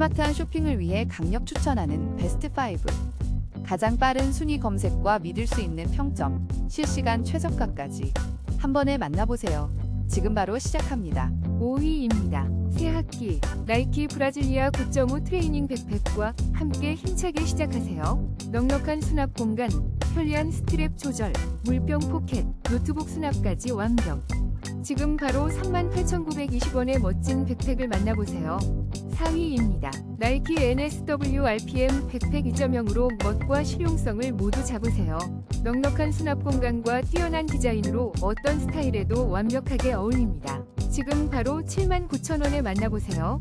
스마트한 쇼핑을 위해 강력 추천하는 베스트 5. 가장 빠른 순위 검색과 믿을 수 있는 평점, 실시간 최저가까지 한 번에 만나보세요. 지금 바로 시작합니다. 5위입니다. 새 학기 나이키 브라질리아 9.5 트레이닝 백팩과 함께 힘차게 시작하세요. 넉넉한 수납 공간, 편리한 스트랩 조절, 물병 포켓, 노트북 수납까지 완벽. 지금 바로 38,920원의 멋진 백팩을 만나보세요. 4위입니다. 나이키 NSW RPM 백팩 2.0으로 멋과 실용성을 모두 잡으세요. 넉넉한 수납 공간과 뛰어난 디자인으로 어떤 스타일에도 완벽하게 어울립니다. 지금 바로 79,000원에 만나보세요.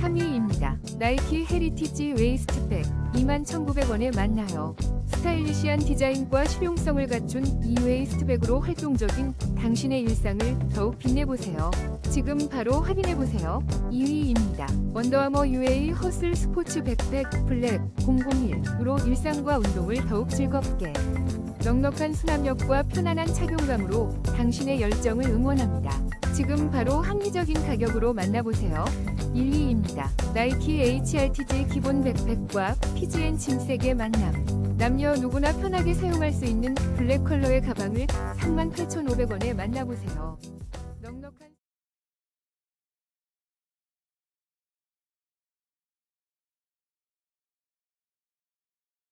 3위입니다. 나이키 헤리티지 웨이스트백 21,900원에 만나요. 스타일리시한 디자인과 실용성을 갖춘 이 웨이스트백으로 활동적인 당신의 일상을 더욱 빛내보세요. 지금 바로 확인해보세요. 2위입니다. 원더아머 UA 허슬 스포츠 백팩 블랙 001으로 일상과 운동을 더욱 즐겁게 넉넉한 수납력과 편안한 착용감으로 당신의 열정을 응원합니다. 지금 바로 합리적인 가격으로 만나보세요. 1위입니다. 나이키 HRTJ 기본 백팩과 PGN 짐색의 만남. 남녀 누구나 편하게 사용할 수 있는 블랙 컬러의 가방을 38,500원에 만나보세요. 넉넉한